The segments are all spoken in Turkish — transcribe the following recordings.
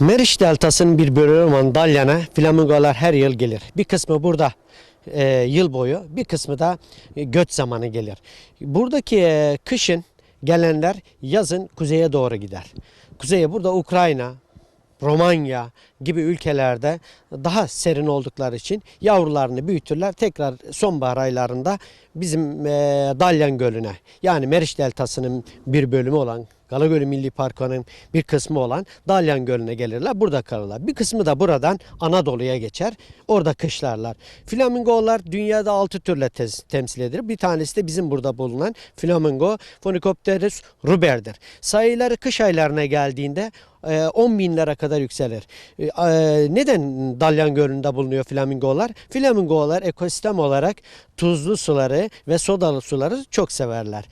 Meriç Deltası'nın bir bölümü olan Dalyan'a flamingolar her yıl gelir. Bir kısmı burada e, yıl boyu, bir kısmı da e, göç zamanı gelir. Buradaki e, kışın gelenler yazın kuzeye doğru gider. Kuzeye burada Ukrayna, Romanya gibi ülkelerde daha serin oldukları için yavrularını büyütürler. Tekrar sonbahar aylarında bizim e, Dalyan Gölü'ne yani Meriç Deltası'nın bir bölümü olan Galagölü Milli Parkı'nın bir kısmı olan Dalyan Gölü'ne gelirler. Burada kalırlar. Bir kısmı da buradan Anadolu'ya geçer. Orada kışlarlar. Flamingolar dünyada 6 türle tez- temsil edilir. Bir tanesi de bizim burada bulunan flamingo Phoenicopterus ruber'dir. Sayıları kış aylarına geldiğinde e, 10 binlere kadar yükselir. E, e, Neden Dalyan Gölü'nde bulunuyor flamingolar? Flamingolar ekosistem olarak tuzlu suları ve sodalı suları çok severler.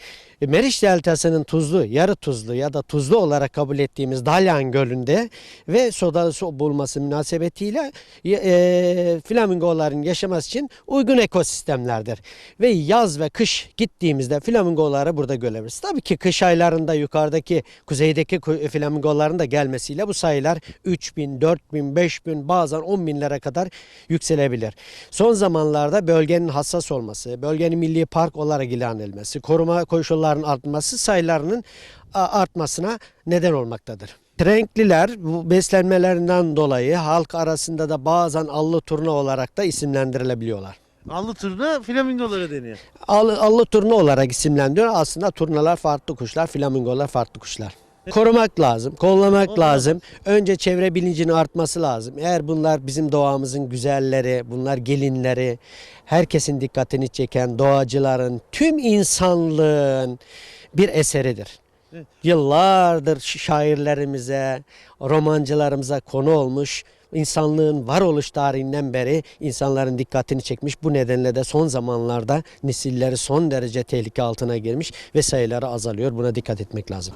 E, Meriç Deltası'nın tuzlu, yarı tuzlu ya da tuzlu olarak kabul ettiğimiz Dalyan Gölü'nde ve sodalı su bulması münasebetiyle e, flamingoların yaşaması için uygun ekosistemlerdir. Ve yaz ve kış gittiğimizde flamingoları burada görebiliriz. Tabii ki kış aylarında yukarıdaki kuzeydeki ku- flamingoların da gelmesiyle bu sayılar 3000, 4000, 5000 bazen 10 binlere kadar yükselebilir. Son zamanlarda bölgenin hassas olması, bölgenin milli park olarak ilan edilmesi, koruma koşullarının artması sayılarının artmasına neden olmaktadır. Renkliler bu beslenmelerinden dolayı halk arasında da bazen allı turna olarak da isimlendirilebiliyorlar. Allı turna flamingolara deniyor. Allı, allı turna olarak isimlendiriyor. Aslında turnalar farklı kuşlar, flamingolar farklı kuşlar. Korumak lazım, kollamak lazım. Önce çevre bilincinin artması lazım. Eğer bunlar bizim doğamızın güzelleri, bunlar gelinleri, herkesin dikkatini çeken doğacıların, tüm insanlığın bir eseridir. Evet. Yıllardır şairlerimize, romancılarımıza konu olmuş insanlığın varoluş tarihinden beri insanların dikkatini çekmiş. Bu nedenle de son zamanlarda nesilleri son derece tehlike altına girmiş ve sayıları azalıyor. Buna dikkat etmek lazım.